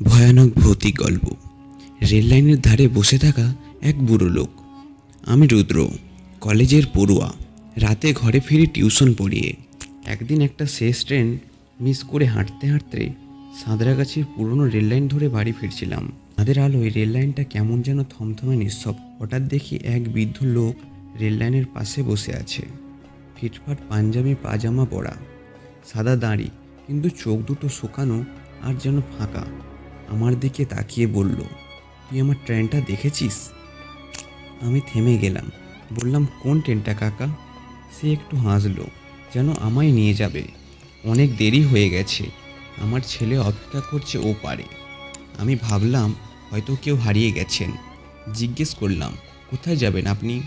ভয়ানক ভৌতিক গল্প। রেল লাইনের ধারে বসে থাকা এক বুড়ো লোক। আমি রুদ্র, কলেজের পড়ুয়া। রাতে ঘরে ফিরে টিউশন পড়িয়ে। একদিন একটা শেষ ট্রেন মিস করে হাঁটতে হাঁটতে সাঁতরাগাছির পুরনো রেল লাইন ধরে বাড়ি ফিরছিলাম। তাদের আলোয় রেল লাইনটা কেমন যেন থমথমে নিঃশব হঠাৎ দেখি এক বৃদ্ধ লোক রেল লাইনের পাশে বসে আছে। ফিটফাট পাঞ্জাবি, পাজামা পরা। সাদা দাঁড়ি, কিন্তু চোখ দুটো শুকানো আর যেন ফাঁকা। আমার দিকে তাকিয়ে বলল, তুই আমার ট্রেনটা দেখেছিস? আমি থেমে গেলাম। বললাম, কোন ট্রেনটা কাকা? সে একটু হাসলো, যেন আমায় নিয়ে যাবে। অনেক দেরি হয়ে গেছে। আমার ছেলে অপেক্ষা করছে ও পারে। আমি ভাবলাম, হয়তো কেউ হারিয়ে গেছেন। জিজ্ঞেস করলাম, কোথায় যাবেন আপনি?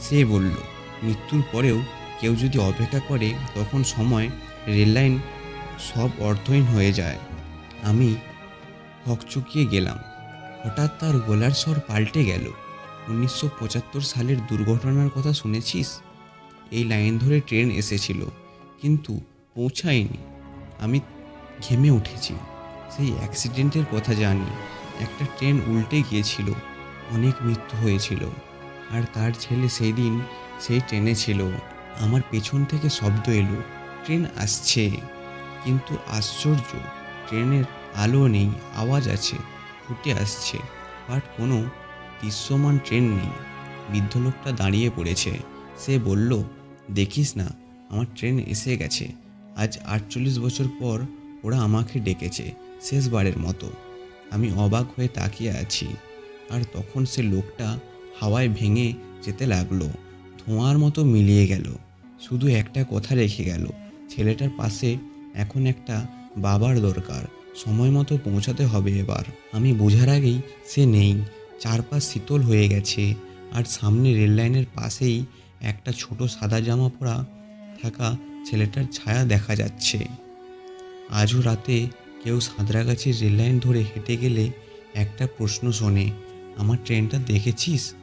সে বলল, মৃত্যুর পরেও কেউ যদি অপেক্ষা করে, তখন সময়, রেললাইন সব অর্থহীন হয়ে যায়। আমি হকচকিয়ে গেলাম। হঠাৎ তার গলার স্বর পাল্টে গেল। উনিশশো পঁচাত্তর সালের দুর্ঘটনার কথা শুনেছিস? এই লাইন ধরে ট্রেন এসেছিল, কিন্তু পৌঁছায়নি। আমি ঘেমে উঠেছি। সেই অ্যাক্সিডেন্টের কথা জানি। একটা ট্রেন উল্টে গিয়েছিল। অনেক মৃত্যু হয়েছিল। আর তার ছেলে সেই দিন সেই ট্রেনে ছিল। আমার পেছন থেকে শব্দ এলো, ট্রেন আসছে। কিন্তু আশ্চর্য, ট্রেনের আলো নেই, আওয়াজ আছে, ফুটে আসছে, বাট কোনো দৃশ্যমান ট্রেন নেই। বৃদ্ধ লোকটা দাঁড়িয়ে পড়েছে। সে বলল, দেখিস না, আমার ট্রেন এসে গেছে। আজ আটচল্লিশ বছর পর ওরা আমাকে ডেকেছে, শেষবারের মতো। আমি অবাক হয়ে তাকিয়ে আছি। আর তখন সে লোকটা হাওয়ায় ভেঙে যেতে লাগল, ধোঁয়ার মতো মিলিয়ে গেল, শুধু একটা কথা রেখে গেল, ছেলেটার পাশে এখন একটা বাবার দরকার সময় মতো পৌঁছাতে হবে এবার। আমি বোঝার আগেই সে নেই। চারপাশ শীতল হয়ে গেছে আর সামনে রেল লাইনের পাশেই একটা ছোট সাদা জামা পরা থাকা ছেলেটার ছায়া দেখা যাচ্ছে। আজও রাতে কেউ সাঁতরাগাছির রেল লাইন ধরে হেঁটে গেলে একটা প্রশ্ন শোনে, আমার ট্রেনটা দেখেছিস?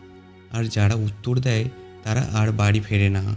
আর যারা উত্তর দেয়, তারা আর বাড়ি ফেরে না।